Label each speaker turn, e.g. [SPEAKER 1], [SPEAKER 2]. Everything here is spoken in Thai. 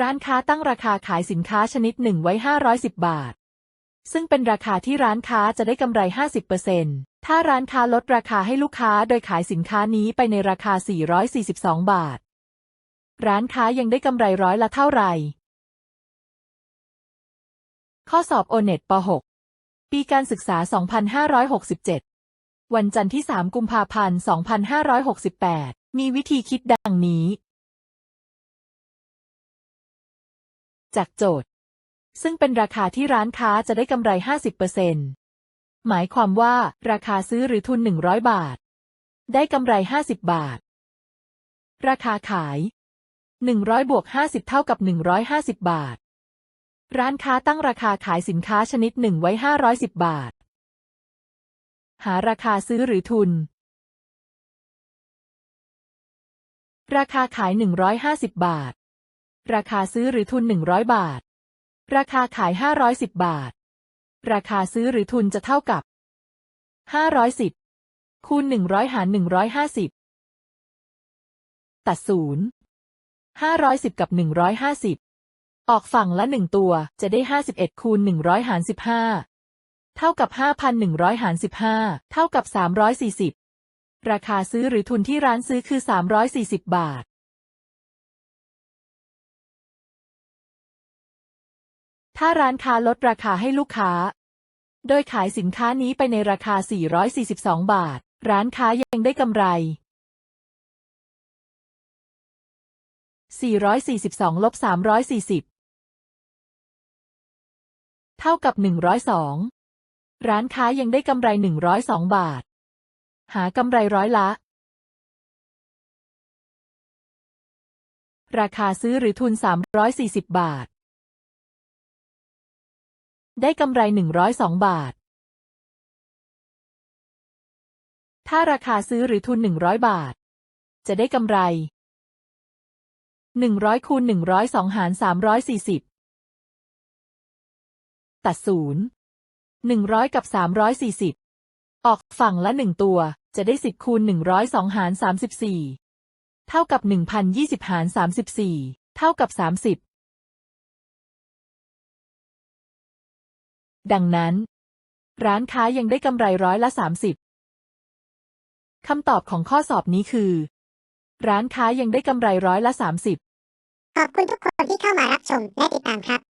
[SPEAKER 1] ร้านค้าตั้งราคาขายสินค้าชนิดหนึ่งไว้ 510 บาท ซึ่งเป็นราคาที่ร้านค้าจะได้กำไร 50%ถ้าร้านค้าลดราคาให้ลูกค้าโดยขายสินค้านี้ไปในราคา 442 บาท ร้านค้ายังได้กำไรร้อยละเท่าไหร่ ข้อสอบโอเน็ตป .6 ปีการศึกษา 2567 วันจันทร์ที่ 3 กุมภาพันธ์ 2568 มีวิธีคิดดังนี้ จากโจทย์ ซึ่งเป็นราคาที่ร้านค้าจะได้กำไร 50%หมายความว่าราคาซื้อหรือทุน 100 บาท ได้กำไร 50 บาท ราคาขาย 100บวก50 เท่ากับ 150 บาท ร้านค้าตั้งราคาขายสินค้าชนิดหนึ่งไว้ 510 บาท หาราคาซื้อหรือทุนราคาขาย 150 บาท ราคาซื้อหรือทุน 100 บาท ราคาขาย 510 บาท ราคาซื้อหรือทุนจะเท่ากับ 510 คูณ 100 หาร 150 ตัดศูนย์510 กับ 150 ออกฝั่งละ 1 ตัวจะได้ 51 คูณ 100 หาร 15 เท่ากับ 5,100 หาร 15 เท่ากับ 340 ราคาซื้อหรือทุนที่ร้านซื้อคือ 340 บาท ถ้าร้านค้าลดราคาให้ลูกค้า โดยขายสินค้านี้ไปในราคา 442 บาท ร้านค้ายังได้กำไร 442ลบ340 เท่ากับ 102 ร้านค้ายังได้กำไร 102 บาท หากำไรร้อยละ ราคาซื้อหรือทุน 340 บาท ได้กำไร 102 บาท ถ้าราคาซื้อหรือทุน 100 บาท จะได้กำไร 100คูณ102 หาร 340 ตัดศูนย์100 กับ 340 ออกฝั่งละ 1 ตัว จะได้ 10คูณ102 หาร 34 เท่ากับ 1,020 หาร 34 เท่ากับ 30 ดังนั้น ร้านค้ายังได้กำไรร้อยละ 30 คำตอบของข้อสอบนี้คือ ร้านค้ายังได้กำไรร้อยละ 30
[SPEAKER 2] ขอบคุณทุกคนที่เข้ามารับชมและติดตามครับ